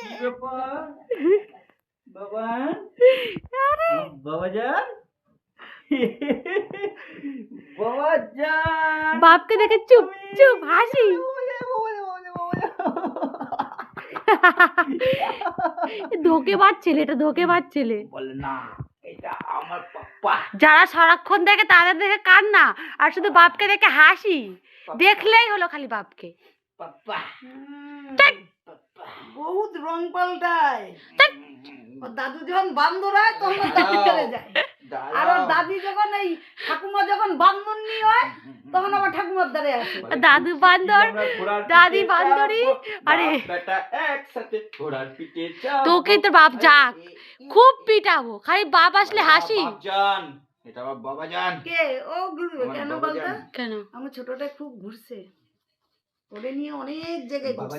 কি ব্যাপার বাবা বাবা যান বাবা যান বাপকে দেখে চুপ চুপ হাসি ধোকেবাজ ছেলে এটা ধোকেবাজ ছেলে বলে না এটা আমার পাপ্পা যারা সারাক্ষণ দেখে তাদের দেখে কান্না আর শুধু বাপকে দেখে হাসি। দেখলেই হলো খালি বাপকে। বহুত রং পাল্টায়। দাদু যখন বান্দর হয় তখন ওর দাদি চলে যায়। আর ওর দাদি যখন এই ঠাকুমা যখন বান্দর নিয়ে হয় তখন আবার ঠাকুমার দ্বারে আসে। দাদু বান্দর দাদি বান্দরি, আরে। তোকে তোর বাপ যাক। খুব পিটাবো খালি বাপ আসলে হাসি। এটা আমার বাবা যান কে? ও কেন বলতো? কেন? আমার ছোটটা খুব ঘুরছে। ওরে নিয়ে অনেক জায়গায় বাবা